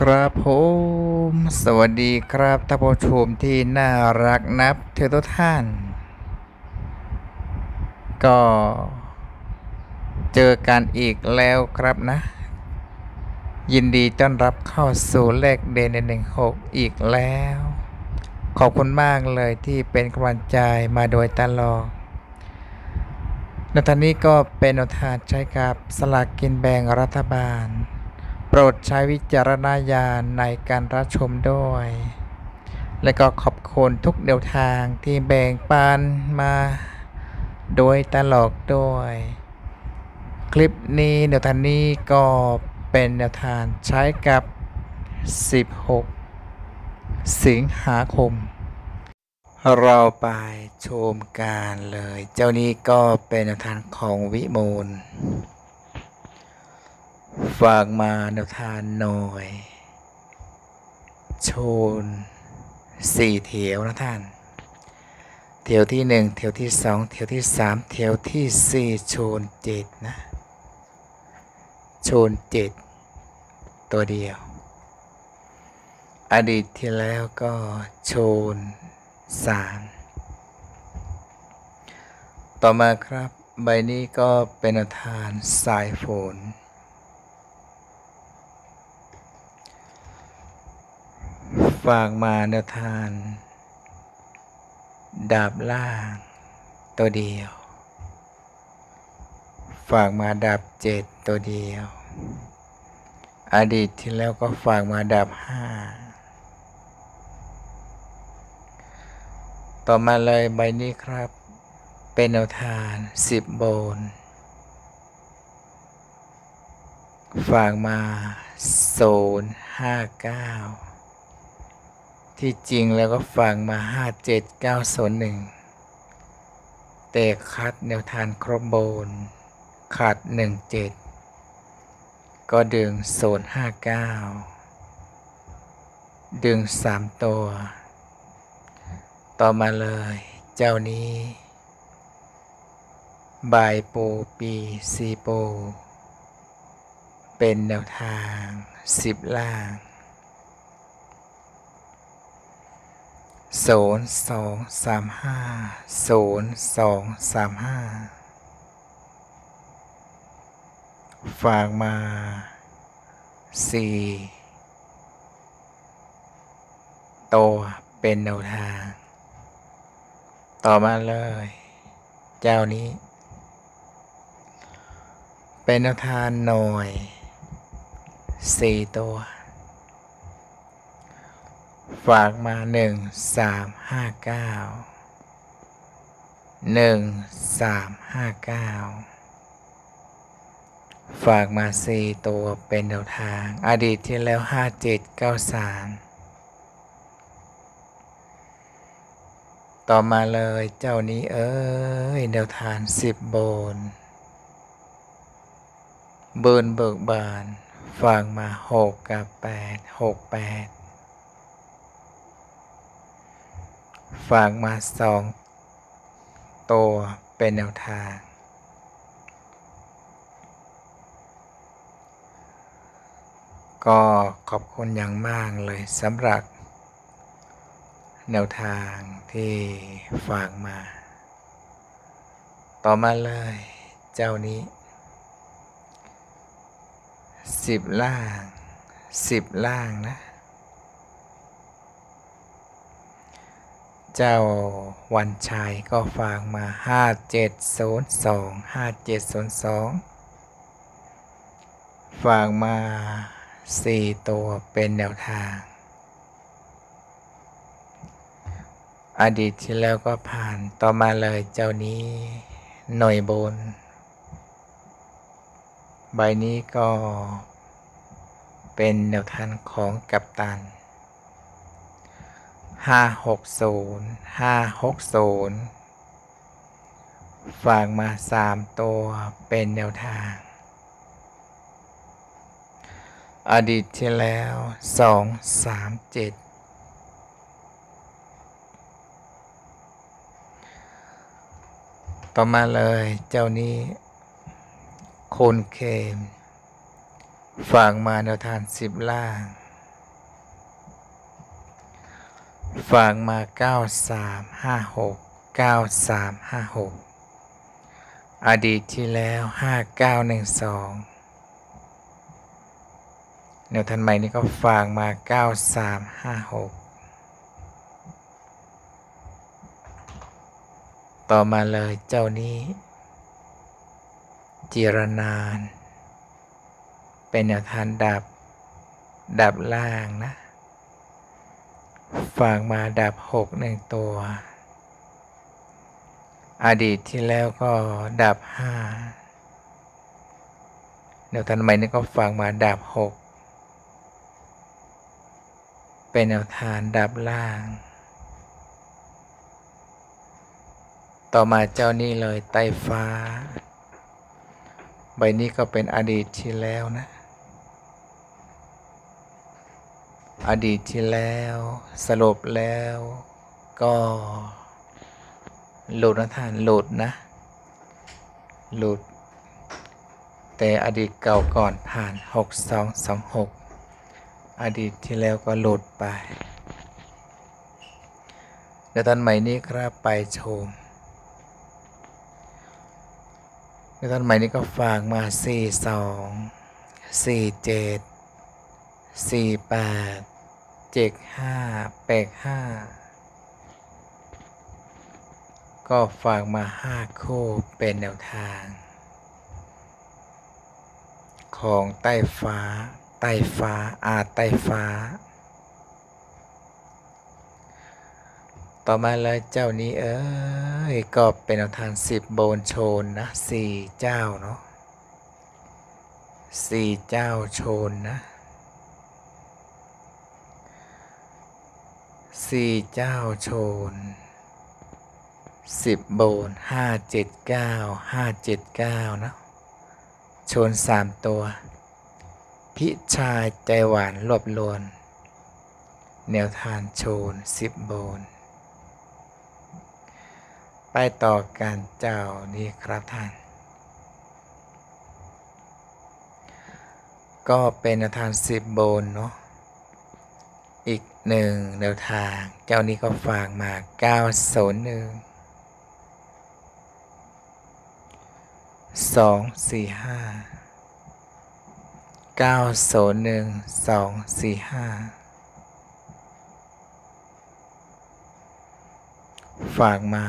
ครับผมสวัสดีครับท่านผู้ชมที่น่ารักนับถือทุกท่าน ก็เจอกันอีกแล้วครับนะ ยินดีต้อนรับเข้าสู่เลขเดนหนึ่งหกอีกแล้ว ขอบคุณมากเลยที่เป็นกำลังใจมาโดยตลอดในทานนี้ก็เป็นนวทางใช้กับสลากกินแบ่งรัฐบาล ปรดใช้วิจารณญาณในการรับชมด้วย และก็ขอบคุณทุกแนวทางที่แบ่งปันมาโดยตลอดด้วย คลิปนี้แนวทางนี้ก็เป็นแนวทางใช้กับ 16 สิงหาคม เราไปชมกันเลย เจ้านี้ก็เป็นแนวทางของวิมูล ฝากมาแนวทางหน่อย โชนสี่เถียวนะท่าน เถียวที่หนึ่งเถียวที่สองเถียวที่สามเถียวที่สี่โชนเจ็ดนะ โชนเจ็ดตัวเดียว อดีตที่แล้วก็โชนสามต่อมาครับใบนี้ก็เป็นอาทานสายฝน ฝากมานวทาน ดาบล่าง ตัวเดียว ฝากมาดาบเจ็ดตัวเดียว อดีตที่แล้วก็ฝากมาดาบห้าต่อมาเลยใบนี้ครับ เป็นแนวทานสิบโบน ฝากมาโซนห้าเก้า ที่จริงแล้วก็ฝากมาห้าเจ็ดเก้าโซนหนึ่งแต่คัดแนวทานครบโบนขาดหนึ่งเจ็ดก็ดึงโซนห้าเก้าดึงสามตัว ต่อมาเลย เจ้านี้บายโปปีซีโปเป็นแนวทางสิบล่าง ศูนย์สองสามห้าศูนย์สองสามห้าฝากมาสี่ตัวเป็นแนวทาง ต่อมาเลย เจ้านี้ เป็นแนวทางหน่อยสี่ตัว ฝากมาหนึ่งสามห้าเก้าหนึ่งสามห้าเก้าฝากมาสี่ตัวเป็นแนวทาง อดีตที่แล้วห้าเจ็ดเก้าสามต่อมาเลยเจ้านี้เอ้ยแนวทางสิบโบนเบินเบิกบาน ฝากมาหกกับแปดหกแปด ฝากมาสองตัวเป็นแนวทาง ก็ขอบคุณอย่างมากเลยสำหรับ แนวทางที่ฝากมา ต่อมาเลยเจ้านี้สิบล่างสิบล่างนะ เจ้าวันชัยก็ฝากมาห้าเจ็ดศูนย์สองห้าเจ็ดศูนย์สองฝากมาสี่ตัวเป็นแนวทาง อดีตที่แล้วก็ผ่านต่อมาเลยเจ้านี้หน่วยบน ใบนี้ก็เป็นแนวทางของกัปตัน ห้าหกศูนย์ห้าหกศูนย์ฝากมาสามตัวเป็นแนวทาง อดีตที่แล้วสองสามเจ็ดต่อมาเลยเจ้านี้โคนเคม ฝากมาแนวทานสิบล่าง ฝากมา 9356 9356 อดีตที่แล้ว 5912 แนวทันใหม่นี่ก็ฝากมา 9356ต่อมาเลยเจ้านี้ จิรนาน เป็นแนวทานดับ ดับล่างนะ ฝากมาดับหกหนึ่งตัว อดีตที่แล้วก็ดับห้าแนวทานใหม่นี่ก็ฝากมาดับหกเป็นแนวทานดับล่าง ต่อมาเจ้านี้เลยไต้ฟ้า ใบนี้ก็เป็นอดีตที่แล้วนะ อดีตที่แล้วสรุปแล้ว ก็หลุดนะท่านหลุดนะ หลุด แต่อดีตเก่าก่อนผ่าน 6226 อดีตที่แล้วก็หลุดไปเดี๋ยวตอนใหม่นี้ครับไปชมในตอนใหม่นี้ก็ฝากมา 4 2 4 7 4 8 7 5 8 5ก็ฝากมา5คู่เป็นแนวทาง ของใต้ฟ้า ใต้ฟ้าอาใต้ฟ้า ต่อมาเลยเจ้านี้เอ้ยก็เป็นแนวทางสิบโบนโชนนะสี่เจ้าเนาะสี่เจ้าโชนนะ สี่เจ้าโชนสิบโบนห้าเจ็ดเก้าห้าเจ็ดเก้านะโชนสามตัว พิชายใจหวานรวบรวนแนวทางโชนสิบโบน ไปต่อการเจ้านี่ครับท่าน ก็เป็นแนวทางสิบโบนเนาะ หนึ่งแนวทาง เจ้านี้ก็ฝากมา9 0 1 2 4 5 9 0 1 2 4 5ฝากมา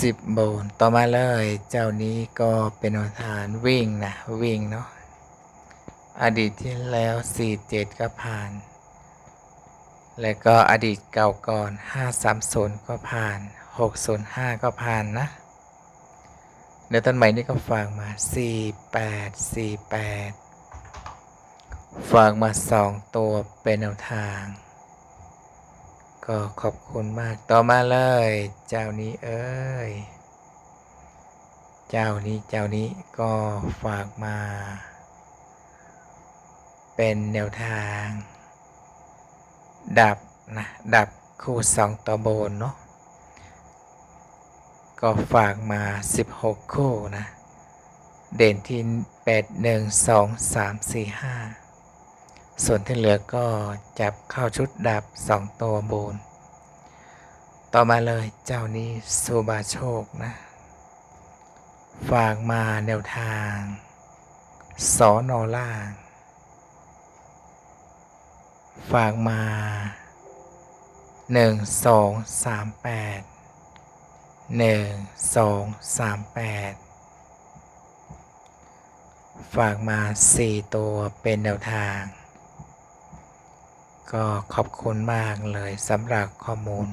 สิบโบนต่อมาเลย เจ้านี้ก็เป็นแนวทานวิ่งนะ วิ่งเนาะ อดีตที่แล้วสี่เจ็ดก็ผ่าน แล้วก็อดีตเก่าก่อนห้าสามศูนย์ก็ผ่านหกศูนย์ห้าก็ผ่านนะเดี๋ยวต้นใหม่นี่ก็ฝากมาสี่แปดสี่แปดฝากมาสองตัวเป็นแนวทาง ก็ขอบคุณมากต่อมาเลย เจ้านี้เอ้ย เจ้านี้เจ้านี้ก็ฝากมา เป็นแนวทาง ดับนะดับคู่สองตัวบนเนาะก็ฝากมา 16 คู่นะ เด่นที่ 8 1 2 3 4 5 ส่วนที่เหลือก็จับเข้าชุดดับ 2 ตัวบน ต่อมาเลยเจ้านี้ซูบาโชคนะ ฝากมาแนวทางสอนอล่าง ฝากมาหนึ่งสองสามแปดหนึ่งสองสามแปดฝากมาสี่ตัวเป็นแนวทาง ก็ขอบคุณมากเลยสำหรับข้อมูล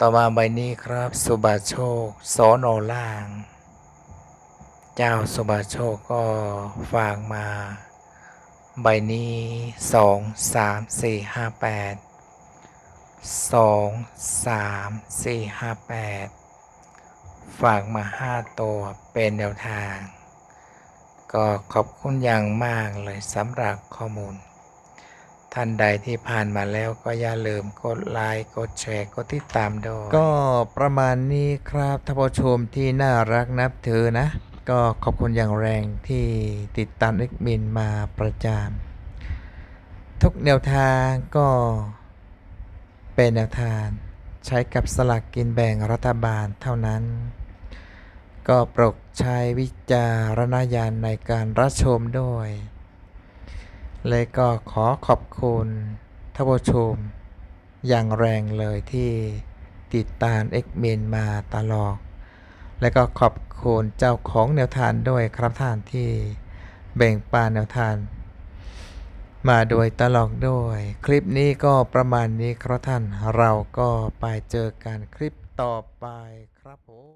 ต่อมาใบนี้ครับสุบาโชคสอนอล่าง เจ้าสุบาโชคก็ฝากมา ใบนี้สองสามสี่ห้าแปดสองสามสี่ห้าแปดฝากมาห้าตัวเป็นแนวทาง ก็ขอบคุณอย่างมากเลยสำหรับข้อมูล ท่านใดที่ผ่านมาแล้วก็อย่าลืมกดไลค์กดแชร์กดติดตามด้วยก็ประมาณนี้ครับท่านผู้ชมที่น่ารักนับถือนะ ก็ขอบคุณอย่างแรงที่ติดตามเอ็กมินมาประจานทุกแนวทางก็เป็นแนวทางใช้กับสลากกินแบ่งรัฐบาลเท่านั้น ก็โปรดใช้วิจารณญาณในการรับชมด้วย และก็ขอขอบคุณท่านผู้ชมอย่างแรงเลยที่ติดตามเอ็กเมนมาตลอด และก็ขอบคุณเจ้าของแนวทางด้วยครับท่านที่แบ่งปันแนวทางมาโดยตลอดด้วย คลิปนี้ก็ประมาณนี้ครับท่านเราก็ไปเจอกันคลิปต่อไปครับผม